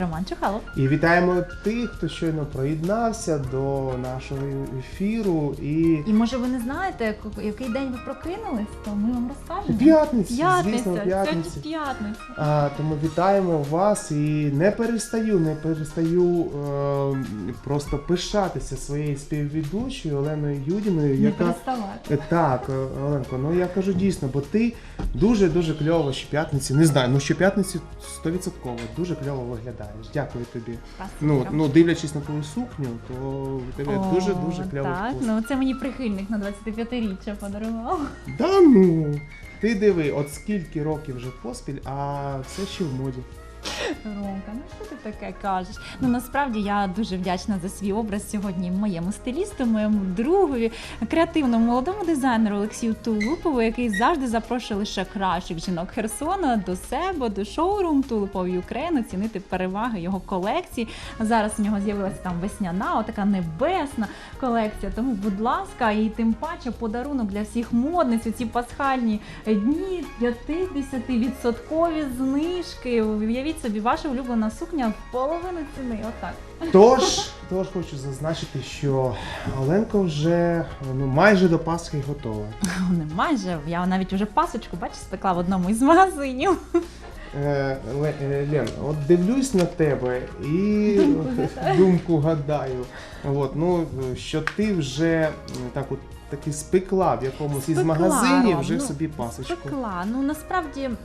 Роман Чухалов. І вітаємо тих, хто щойно приєднався до нашого ефіру. І І може ви не знаєте, ку- який день ви прокинулись, то ми вам розкажемо. п'ятниця, П'ятниця, звісно, сьогодні п'ятниця. п'ятниця. А, тому вітаємо вас і не перестаю, не перестаю е, просто пишатися своєю співведучою Оленою Юдіною, Не яка переставати. Е, Так, е, Оленко, ну я кажу дійсно, бо ти дуже дуже кльово щоп'ятниці, не знаю, ну щоп'ятниці 100% дуже кльово виглядаєш. Дякую тобі. Ну, ну дивлячись на твою сукню, то у тебе О, дуже дуже кльовий Так, вкус. ну це мені прихильник на 25-річчя подарував. Да ну. Ти диви, от скільки років вже поспіль, а все ще в моді. Ромка, ну що ти таке кажеш? Ну насправді я дуже вдячна за свій образ сьогодні моєму стилісту, моєму другові, креативному молодому дизайнеру Олексію Тулупову, який завжди запрошує лише кращих жінок Херсона до себе, до шоурум Тулупов Юкрейн, оцінити переваги його колекції. Зараз у нього з'явилася там весняна, отака небесна колекція. Тому, будь ласка, і тим паче подарунок для всіх модниць у ці пасхальні дні 50% знижки. Уявіть собі, ваша улюблена сукня в половину ціни. Отак. Тож, тож хочу зазначити, що Оленко вже ну, майже до Пасхи готова. Не майже. Я навіть вже пасочку, бачиш, спекла в одному із магазинів. Е, Ле- е, Лен, от дивлюсь на тебе і Думку гадаю. думку гадаю. От, ну, що ти вже м, так от таки спекла в якомусь із Спекла, магазинів вже ну, собі пасочку. Спекла. Ну насправді м,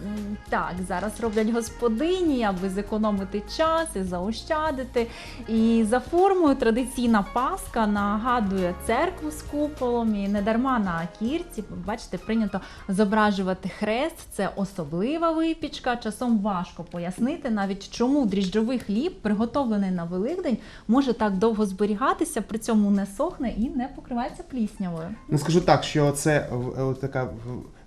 так, зараз роблять господині, аби зекономити час і заощадити. І за формою традиційна паска нагадує церкву з куполом. І не дарма на кірці, бачите, прийнято зображувати хрест. Це особлива випічка. Часом важко пояснити, навіть чому дріжджовий хліб, приготовлений на Великдень, може так довго зберігатися, при цьому не сохне і не покривається пліснявою. Ну скажу так, що це от така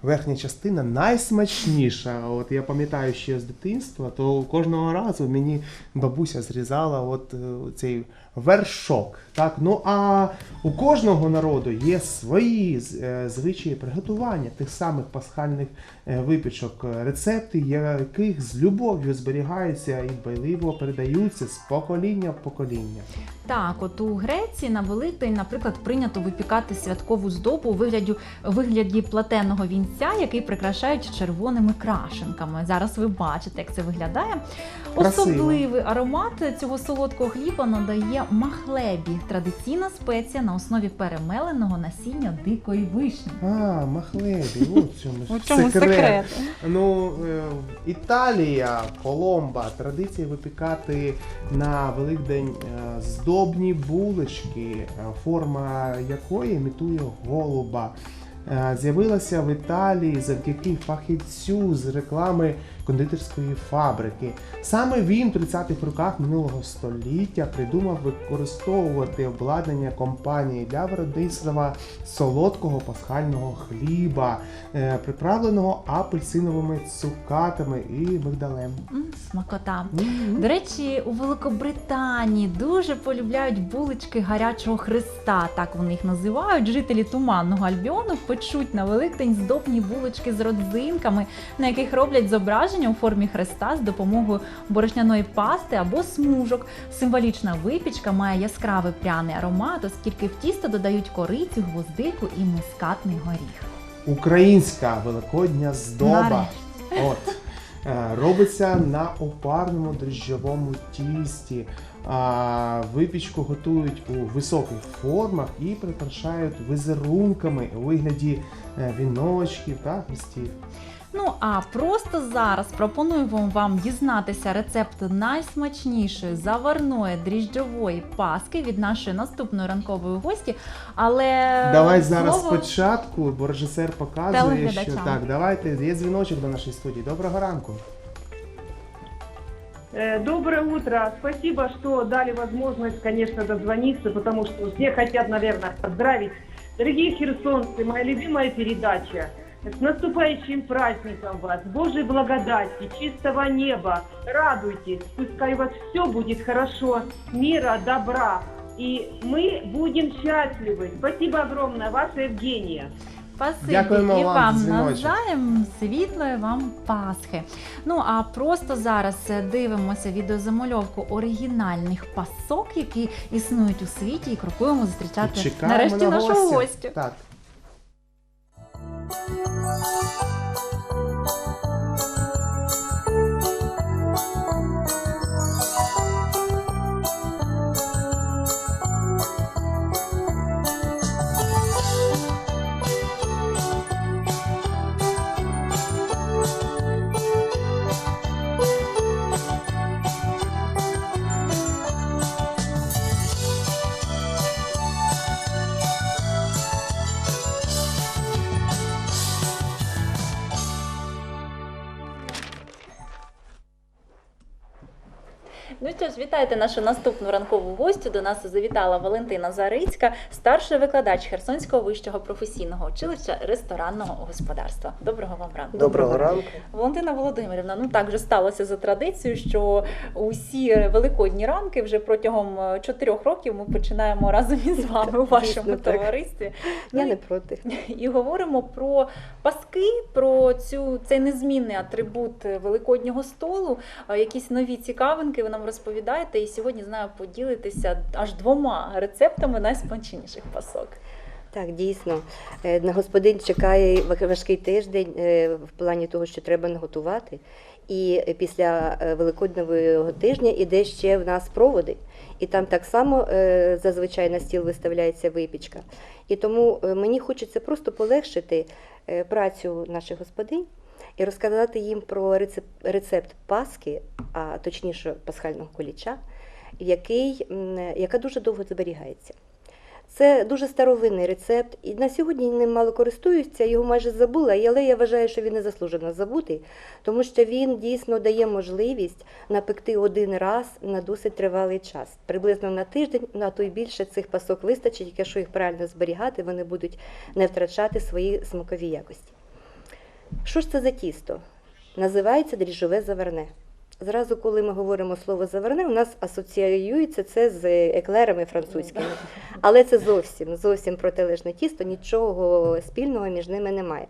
верхня частина найсмачніша. От я пам'ятаю ще з дитинства, то кожного разу мені бабуся зрізала от е, цей вершок. Так, ну а у кожного народу є свої е, звичаї приготування тих самих пасхальних е, випічок, е, рецепти, яких з любов'ю зберігаються і дбайливо передаються з покоління в покоління. Так, от у Греції на Великдень, наприклад, прийнято випікати святкову здобу у вигляді, вигляді платеного вінця, який прикрашають червоними крашенками. Зараз ви бачите, як це виглядає. Красиво. Особливий аромат цього солодкого хліба надає махлебі, традиційна спеція на основі перемеленого насіння дикої вишні. А, махлебі, цьому У чому секрет? Ну, е, Італія, Коломба, традиція випікати на Великдень е, здобні булочки, е, форма якої імітує голуба. Е, З'явилася в Італії завдяки фахівцю з реклами кондитерської фабрики. Саме він в 30-х роках минулого століття придумав використовувати обладнання компанії для виробництва солодкого пасхального хліба, е, приправленого апельсиновими цукатами і мигдалем. Смакота. До речі, у Великобританії дуже полюбляють булочки гарячого хреста. Так вони їх називають. Жителі туманного Альбіону печуть на Великдень здобні булочки з родзинками, на яких роблять зображення у формі хреста з допомогою борошняної пасти або смужок. Символічна випічка має яскравий пряний аромат, оскільки в тісто додають корицю, гвоздику і мускатний горіх. Українська великодня здоба. От. е, Робиться на опарному дріжджовому тісті. А, Випічку готують у високих формах і прикрашають візерунками у вигляді е, віночків та хрестів. Ну а просто зараз пропонуємо вам дізнатися рецепт найсмачнішої заварної дріжджової паски від нашої наступної ранкової гості. Але Давай зараз слово... спочатку, бо режисер показує, що так, давайте, є дзвіночок до нашої студії. Доброго ранку. Э, Доброе утро. Спасибо, что дали возможность, конечно, дозвониться, потому что все хотят, наверное, поздравить. Дорогие херсонцы, моя любимая передача. С наступающим праздником вас, Божьей благодати, чистого неба. Радуйтесь, пускай у вас все будет хорошо, мира, добра. И мы будем счастливы. Спасибо огромное, ваша Евгения. Спасибі Дякуємо і вам вам за навзаєм світлої вам Пасхи. Ну а просто зараз е, дивимося відеозамальовку оригінальних пасок, які існують у світі, і крокуємо зустрічати Чекаємо нарешті на нашого гостя. гостя. Так. Ну що ж, вітайте нашу наступну ранкову гостю. До нас завітала Валентина Зарицька, старший викладач Херсонського вищого професійного училища ресторанного господарства. Доброго вам ранку. Доброго ранку. Валентина Володимирівна, ну так вже сталося за традицією, що усі великодні ранки вже протягом е, чотирьох років ми починаємо разом із вами у вашому товаристві. Я Ну, не проти. і говоримо про паски, про цю цей незмінний атрибут великоднього столу. е, Якісь нові цікавинки ви нам розповідаєте. І сьогодні знаю, поділитися аж двома рецептами найсмачніших пасок. Так, дійсно. Е, На господин чекає важкий тиждень е, в плані того, що треба наготувати. І після е, Великодневого тижня іде ще в нас проводи. І там так само зазвичай на стіл виставляється випічка. І тому мені хочеться просто полегшити працю наших господинь і розказати їм про рецепт, паски, а точніше пасхального куліча, який, яка дуже довго зберігається. Це дуже старовинний рецепт, і на сьогодні ним мало користуються, його майже забула, але я вважаю, що він не заслужено забутий, тому що він дійсно дає можливість напекти один раз на досить тривалий час. Приблизно на тиждень, на то й більше цих пасок вистачить, якщо їх правильно зберігати, вони будуть не втрачати свої смакові якості. Що ж це за тісто? Називається дріжджове заверне. Зразу, коли ми говоримо слово заверне, у нас асоціюється це з еклерами французькими. Але це зовсім зовсім протилежне тісто, нічого спільного між ними немає.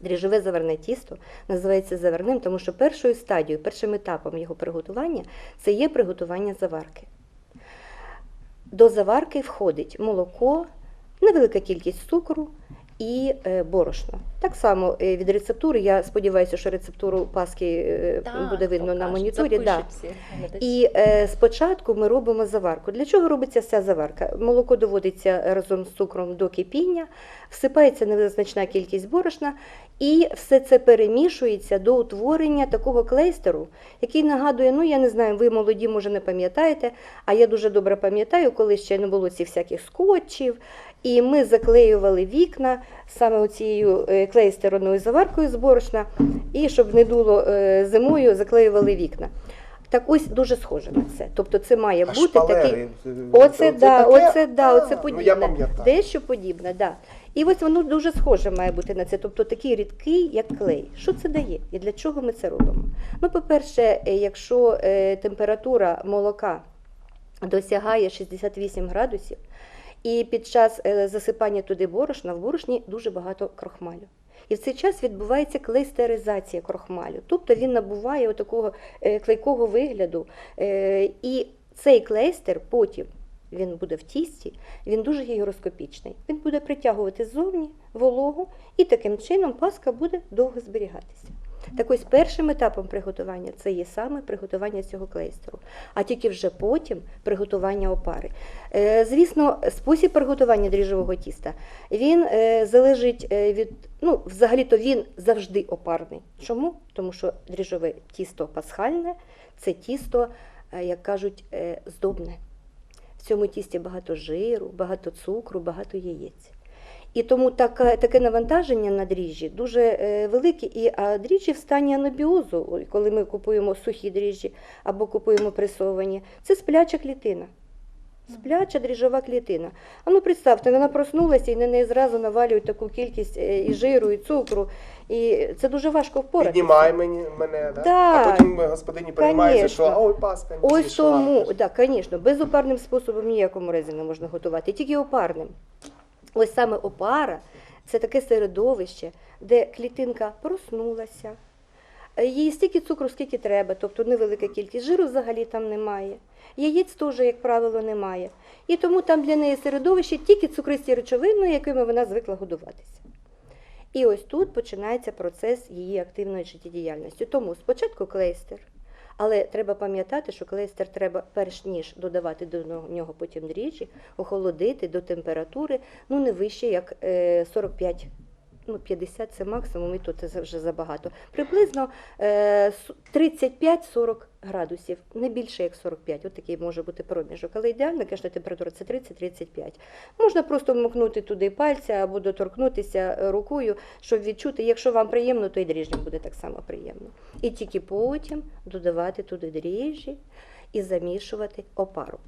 Дріжджове заверне тісто називається заверним, тому що першою стадією, першим етапом його приготування це є приготування заварки. До заварки входить молоко, невелика кількість цукру і е, борошно. Так само е, від рецептури, я сподіваюся, що рецептуру паски е, буде видно на моніторі. Да. І е, спочатку ми робимо заварку. Для чого робиться вся заварка? Молоко доводиться разом з цукром до кипіння, всипається незначна кількість борошна, і все це перемішується до утворення такого клейстеру, який нагадує, ну я не знаю, ви молоді, може, не пам'ятаєте, а я дуже добре пам'ятаю, коли ще не було цих всяких скотчів. І ми заклеювали вікна саме оцією е, заваркою з борошна, і щоб не дуло е, зимою, заклеювали вікна. Так ось дуже схоже на це. Тобто це має А бути шпалери, такий. Оце, да, таке? оце, да, А, оце Ну, подібне. пам'ятаю. Дещо подібне, да. І ось воно дуже схоже має бути на це. Тобто такий рідкий, як клей. Що це дає і для чого ми це робимо? Ну, по-перше, е, якщо температура молока досягає 68 градусів, і під час е, засипання туди борошна в борошні дуже багато крохмалю. І в цей час відбувається клейстеризація крохмалю. Тобто він набуває такого клейкого вигляду. Е, І цей клейстер потім він буде в тісті, він дуже гігроскопічний. Він буде притягувати ззовні вологу, і таким чином паска буде довго зберігатися. Так ось першим етапом приготування це є саме приготування цього клейстеру, а тільки вже потім приготування опари. Е, звісно, спосіб приготування дріжджового тіста він е, залежить е, від, ну, взагалі-то він завжди опарний. Чому? Тому що дріжджове тісто пасхальне це тісто, як кажуть, здобне. В цьому тісті багато жиру, багато цукру, багато яєць. І тому таке, таке навантаження на дріжджі дуже е, велике, і а дріжджі в стані анабіозу, коли ми купуємо сухі дріжджі або купуємо пресовані, це спляча клітина. Спляча дріжджова клітина. А ну представте, вона проснулася і на неї зразу навалюють таку кількість е, і жиру, і цукру. І це дуже важко впоратися. Піднімай мені, мене, да? Да. а потім господині переймається, що ой, паска, Ось зійшла». тому, так, звісно, безопарним способом ніякому разі не можна готувати, тільки опарним. Ось саме опара це таке середовище, де клітинка проснулася. Їй стільки цукру, скільки треба, тобто невелика кількість жиру взагалі там немає. Яєць теж, як правило, немає. І тому там для неї середовище тільки цукристі речовини, якими вона звикла годуватися. І ось тут починається процес її активної життєдіяльності. Тому спочатку клейстер, але треба пам'ятати, що клейстер треба, перш ніж додавати до нього потім дріжджі, охолодити до температури ну не вище як е, 45 Ну, 50 це максимум, і то це вже забагато. Приблизно е, 35-40 градусів, не більше як 45. От такий може бути проміжок. Але ідеальна, звісно, температура це 30-35. Можна просто вмокнути туди пальця або доторкнутися е, рукою, щоб відчути. Якщо вам приємно, то і дріжджам буде так само приємно. І тільки потім додавати туди дріжджі і замішувати опару.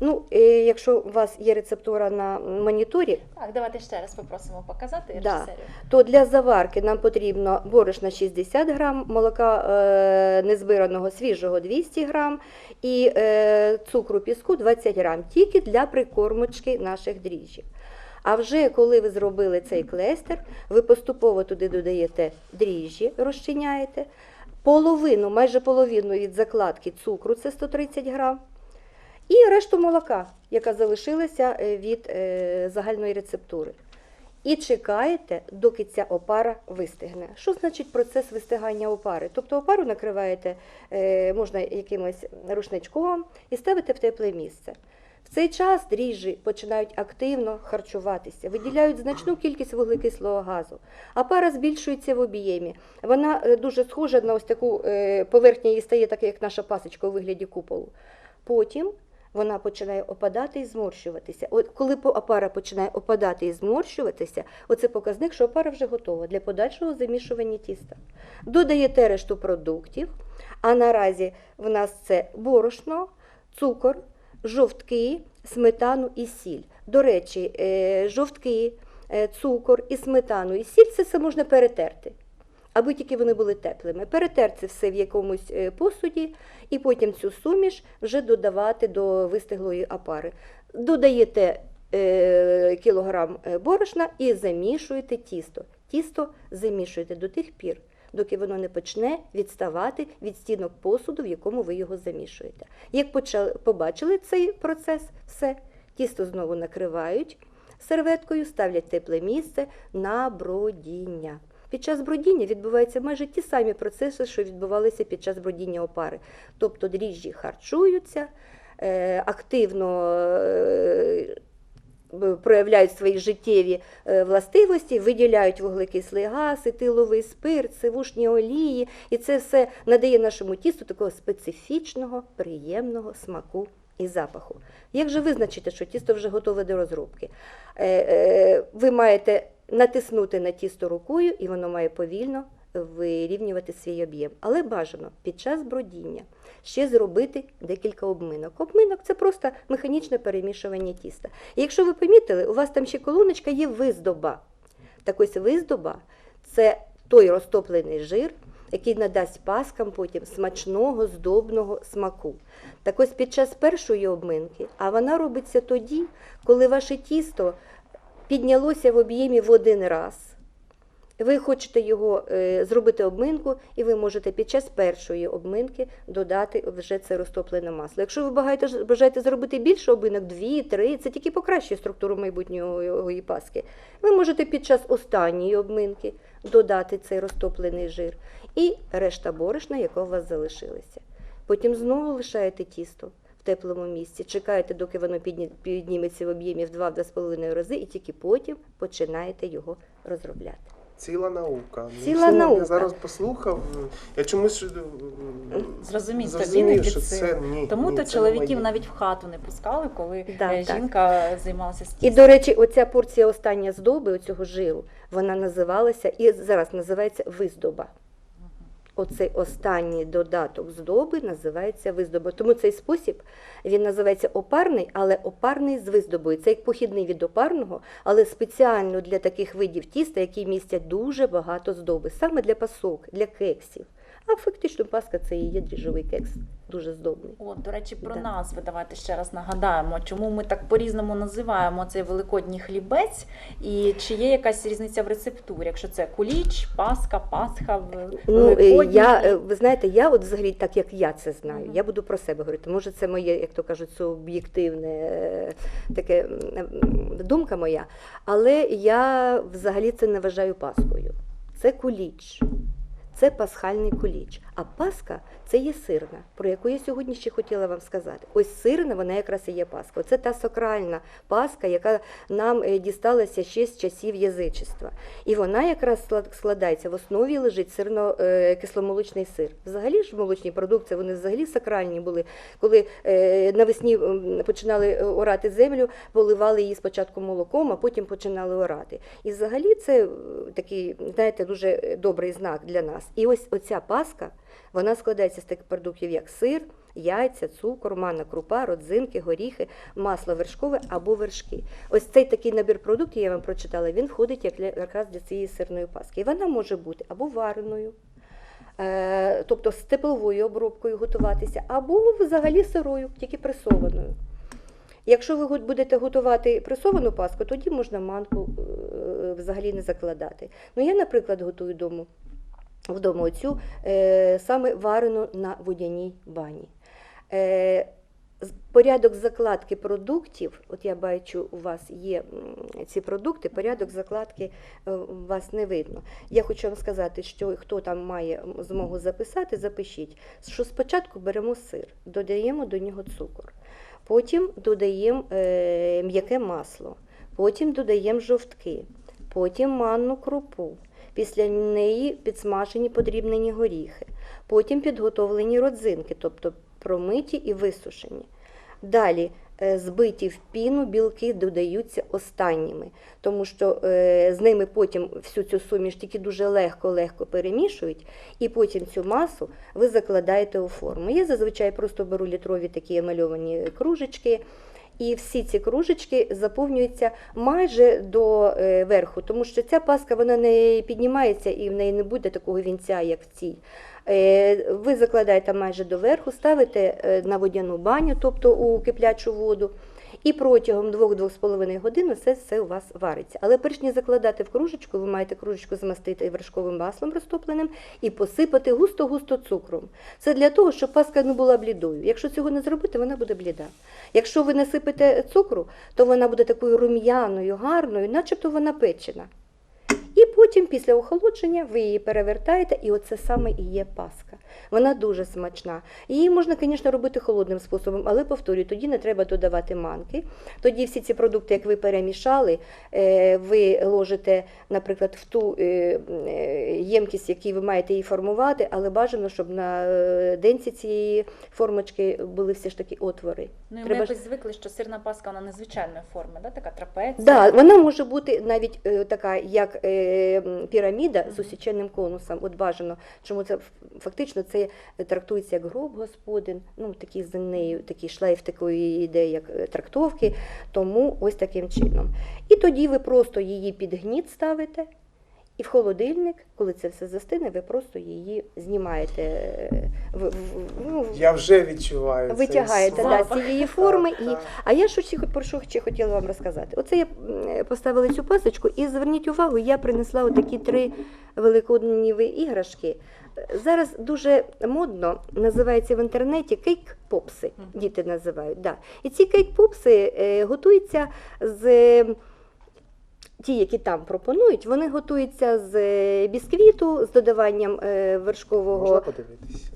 Ну, е, якщо у вас є рецептура на моніторі, Так, давайте ще раз попросимо показати Да. то для заварки нам потрібно борошна 60 грам, молока е, незбираного свіжого 200 грам і е, цукру піску 20 грам, тільки для прикормочки наших дріжджів. А вже коли ви зробили цей клестер, ви поступово туди додаєте дріжджі, розчиняєте, половину, майже половину від закладки цукру, це 130 грам, і решту молока, яка залишилася е, від е, загальної рецептури. І чекаєте, доки ця опара вистигне. Що значить процес вистигання опари? Тобто опару накриваєте е, можна якимось рушничком і ставите в тепле місце. В цей час дріжджі починають активно харчуватися, виділяють значну кількість вуглекислого газу, а пара збільшується в об'ємі. Вона е, дуже схожа на ось таку е, поверхня її стає, так як наша пасочка у вигляді куполу. Потім вона починає опадати і зморщуватися. От коли опара починає опадати і зморщуватися, оце показник, що опара вже готова для подальшого замішування тіста. Додаєте решту продуктів, а наразі в нас це борошно, цукор, жовтки, сметану і сіль. До речі, е, жовтки, е, цукор і сметану і сіль це все можна перетерти. Аби тільки вони були теплими. Перетерти все в якомусь е, посуді, і потім цю суміш вже додавати до вистиглої опари. Додаєте кілограм борошна і замішуєте тісто. Тісто замішуєте до тих пір, доки воно не почне відставати від стінок посуду, в якому ви його замішуєте. Як почали, побачили цей процес, все, тісто знову накривають серветкою, ставлять тепле місце на бродіння. Під час бродіння відбуваються майже ті самі процеси, що відбувалися під час бродіння опари. Тобто дріжджі харчуються, е, активно е, проявляють свої життєві е, властивості, виділяють вуглекислий газ, етиловий спирт, сивушні олії, і це все надає нашому тісту такого специфічного, приємного смаку і запаху. Як же визначити, що тісто вже готове до розробки? Е, е, Ви маєте натиснути на тісто рукою, і воно має повільно вирівнювати свій об'єм. Але бажано під час бродіння ще зробити декілька обминок. Обминок це просто механічне перемішування тіста. І якщо ви помітили, у вас там ще колоночка є виздоба. Так ось виздоба це той розтоплений жир, який надасть паскам потім смачного, здобного смаку. Так ось під час першої обминки, а вона робиться тоді, коли ваше тісто піднялося в об'ємі в один раз. Ви хочете його е, зробити обминку, і ви можете під час першої обминки додати вже це розтоплене масло. Якщо ви бажаєте, бажаєте зробити більше обминок, дві, три, це тільки покращує структуру майбутньої паски. Ви можете під час останньої обминки додати цей розтоплений жир і решта борошна, яка у вас залишилася. Потім знову лишаєте тісто в теплому місці, чекаєте, доки воно підніметься в об'ємі в 2-2,5 рази, і тільки потім починаєте його розробляти. Ціла наука. Ну, Ціла ну, наука. Я зараз послухав. Я чомусь зрозумів, тобі зрозумів, не під це ні. Тому ні, то це чоловіків не навіть в хату не пускали, коли Да, жінка так. займалася І, до речі, оця порція остання здоби, оцього жиру, вона називалася і зараз називається виздоба. Оцей останній додаток здоби називається виздоба. Тому цей спосіб він називається опарний, але опарний з виздобою. Це як похідний від опарного, але спеціально для таких видів тіста, які містять дуже багато здоби, саме для пасок, для кексів. А фактично паска це і є дріжджовий кекс, дуже здобний. О, до речі, про Да. назви давайте ще раз нагадаємо, чому ми так по-різному називаємо цей великодній хлібець, і чи є якась різниця в рецептурі, якщо це куліч, паска, пасха, Ну, е, я, е, ви знаєте, я от взагалі, так як я це знаю, я буду про себе говорити. Може, це моє, як то кажуть, суб'єктивне е, таке думка моя. Але я взагалі це не вважаю паскою. Це куліч. Це пасхальний куліч. А паска це є сирна, про яку я сьогодні ще хотіла вам сказати. Ось сирна, вона якраз і є паска. Це та сакральна паска, яка нам е, дісталася ще з часів язичества. І вона якраз склад- складається в основі лежить сирно е, кисломолочний сир. Взагалі ж молочні продукти, вони взагалі сакральні були. Коли е, навесні починали орати землю, поливали її спочатку молоком, а потім починали орати. І взагалі це такий, знаєте, дуже добрий знак для нас. І ось оця паска, вона складається з таких продуктів, як сир, яйця, цукор, манна крупа, родзинки, горіхи, масло вершкове або вершки. Ось цей такий набір продуктів, я вам прочитала, він входить якраз для цієї сирної паски. І вона може бути або вареною, е, тобто з тепловою обробкою готуватися, або взагалі сирою, тільки пресованою. Якщо ви будете готувати пресовану паску, тоді можна манку е, взагалі не закладати. Ну, я, наприклад, готую дому, вдома оцю е, саме варену на водяній бані. Е, Порядок закладки продуктів, от я бачу, у вас є ці продукти, порядок закладки е, у вас не видно. Я хочу вам сказати, що хто там має змогу записати, запишіть, що спочатку беремо сир, додаємо до нього цукор, потім додаємо м'яке масло, потім додаємо жовтки, потім манну крупу. Після неї підсмажені подрібнені горіхи, потім підготовлені родзинки, тобто промиті і висушені. Далі е, збиті в піну білки додаються останніми, тому що е, з ними потім всю цю суміш тільки дуже легко-легко перемішують, і потім цю масу ви закладаєте у форму. Я зазвичай просто беру літрові такі емальовані кружечки. І всі ці кружечки заповнюються майже до е, верху, тому що ця паска вона не піднімається і в неї не буде такого вінця, як в цій. Е, Ви закладаєте майже до верху, ставите е, на водяну баню, тобто у киплячу воду. І протягом 2-2,5 годин це все у вас вариться. Але перш ніж закладати в кружечку, ви маєте кружечку змастити вершковим маслом розтопленим і посипати густо-густо цукром. Це для того, щоб паска не була блідою. Якщо цього не зробити, вона буде бліда. Якщо ви насипете цукру, то вона буде такою рум'яною, гарною, начебто вона печена. І потім, після охолодження, ви її перевертаєте, і оце саме і є паска. Вона дуже смачна. Її можна, звісно, робити холодним способом, але повторюю, тоді не треба додавати манки. Тоді всі ці продукти, як ви перемішали, е, ви ложите, наприклад, в ту е, е, ємкість, якій ви маєте її формувати, але бажано, щоб на денці цієї формочки були все ж таки отвори. Ну, і ми треба ж- якось звикли, що сирна паска вона незвичайної форми, да? така трапеція. Да, вона може бути навіть така, як піраміда з усіченим конусом. От бажано, чому це фактично це трактується як гроб господин, ну такий за нею, такий шлейф такої ідеї, як е, трактовки. Тому ось таким чином. І тоді ви просто її під гніт ставите. І в холодильник, коли це все застине, ви просто її знімаєте, е, в, в- ну, Я вже відчуваю. витягаєте да, з цієї форми. Так, І так. а я що ще, про що ще хотіла вам розказати? Оце я поставила цю пасочку, і зверніть увагу, я принесла отакі три великодні іграшки. Зараз дуже модно називається в інтернеті кейк-попси. Діти називають. Да. І ці кейк-попси е, готуються з. Ті, які там пропонують, вони готуються з е, бісквіту, з додаванням е, вершкового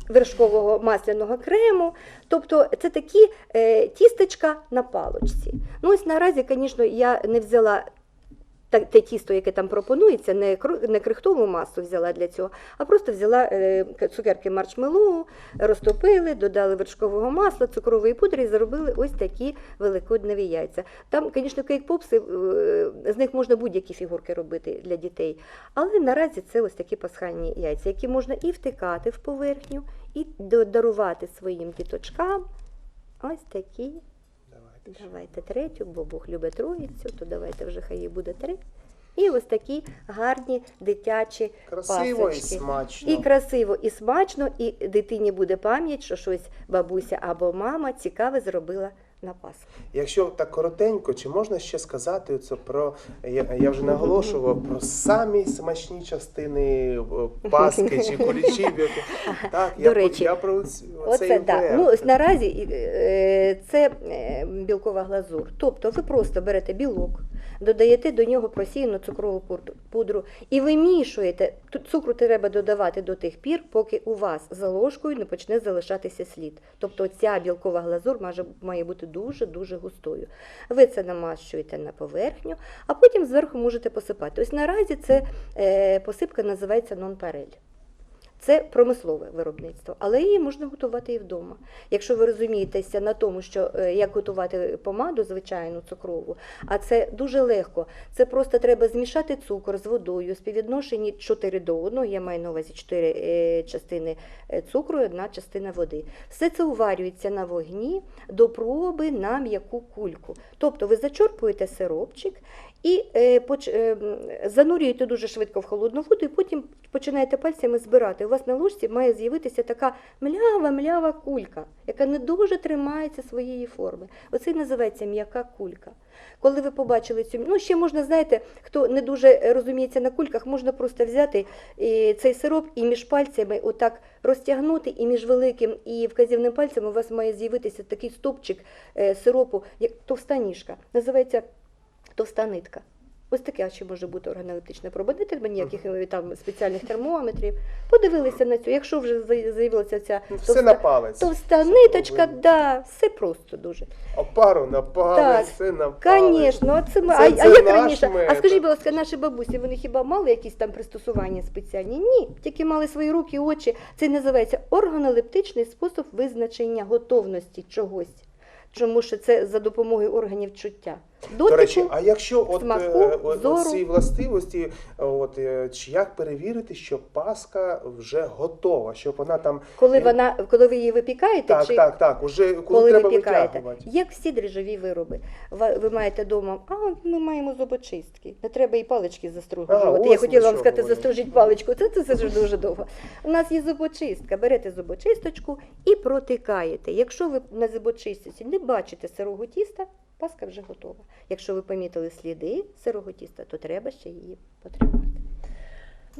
вершкового масляного крему. Тобто це такі е, тістечка на палочці. Ну ось наразі, звісно, я не взяла те тісто, яке там пропонується, не, крихтову масу взяла для цього, а просто взяла е, цукерки маршмеллоу, розтопили, додали вершкового масла, цукрової пудри і зробили ось такі великодневі яйця. Там, звісно, кейк-попси, е, з них можна будь-які фігурки робити для дітей. Але наразі це ось такі пасхальні яйця, які можна і втикати в поверхню, і дарувати своїм діточкам. Ось такі. Давайте третю, бо Бог любить троїцю, то давайте вже хай їй буде три. І ось такі гарні дитячі Красиво і смачно. І красиво, і смачно, і дитині буде пам'ять, що щось бабуся або мама цікаве зробила на Пасху. Якщо так коротенько, чи можна ще сказати це про я, я вже наголошував про самі смачні частини Пасхи паски чи кулічів. Так, До я, речі, я про це Оце оцей так. Ну наразі е, це е, білкова глазур. Тобто ви просто берете білок, додаєте до нього просіяну цукрову пудру- і вимішуєте. Цукру треба додавати до тих пір, поки у вас за ложкою не почне залишатися слід. Тобто ця білкова глазур має, бути дуже дуже густою. Ви це намащуєте на поверхню, а потім зверху можете посипати. Ось наразі це е, посипка називається нон-парель. Це промислове виробництво, але її можна готувати і вдома. Якщо ви розумієтеся на тому, що е, як готувати помаду, звичайну цукрову, а це дуже легко. Це просто треба змішати цукор з водою, співвідношенні 4 до 1, я маю на увазі 4 е, частини е, цукру і одна частина води. Все це уварюється на вогні до проби на м'яку кульку. Тобто ви зачорпуєте сиропчик і е, е, занурюєте дуже швидко в холодну воду, і потім починаєте пальцями збирати. У вас на ложці має з'явитися така млява-млява кулька, яка не дуже тримається своєї форми. Оце й називається м'яка кулька. Коли ви побачили цю, ну ще можна, знаєте, хто не дуже розуміється на кульках, можна просто взяти е, цей сироп і між пальцями отак розтягнути, і між великим і вказівним пальцем у вас має з'явитися такий стопчик сиропу, як товста ніжка. Називається товста нитка. Ось таке ще може бути органолептична проба. Не треба ніяких е, там спеціальних термометрів. Подивилися на цю. Якщо вже з'явилася ця Ну, Все на палець. товста Все ниточка, да, все просто дуже. Опару на палець, Так, все на палець. Звісно, а це ми. Це- а, це а як раніше? А скажіть, будь ласка, наші бабусі, вони хіба мали якісь там пристосування спеціальні? Ні, тільки мали свої руки, очі. Це називається органолептичний спосіб визначення готовності чогось. Тому що це за допомогою органів чуття. До речі, а якщо от, смаку, е, от зору. ці властивості, от е, чи як перевірити, що паска вже готова, щоб вона там коли е, вона, коли ви її випікаєте, так, чи так, так, уже коли, коли треба випікаєте, витягувати. як всі дріжджові вироби. Ва- Ви маєте вдома, а ми маємо зубочистки. Не треба і палички застружувати. Я хотіла вам сказати, застружіть паличку. Це, це, це ж дуже довго. У нас є зубочистка. Берете зубочисточку і протикаєте. Якщо ви на зубочистці не бачите сирого тіста, паска вже готова. Якщо ви помітили сліди сирого тіста, то треба ще її потримати.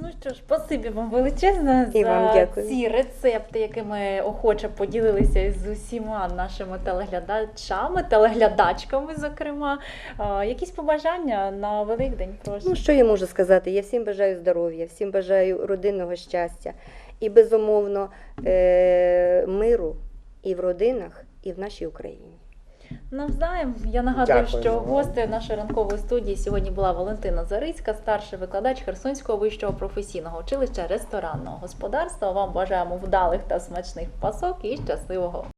Ну що ж, спасибі вам величезне І за вам дякую. ці рецепти, якими охоче поділилися з усіма нашими телеглядачами, телеглядачками, зокрема. А, якісь побажання на Великдень, прошу. Ну, що я можу сказати? Я всім бажаю здоров'я, всім бажаю родинного щастя і, безумовно, е- миру і в родинах, і в нашій Україні. Навзаєм я нагадую, Дякую що гостею нашої ранкової студії сьогодні була Валентина Зарицька, старший викладач Херсонського вищого професійного училища ресторанного господарства. Вам бажаємо вдалих та смачних пасок і щасливого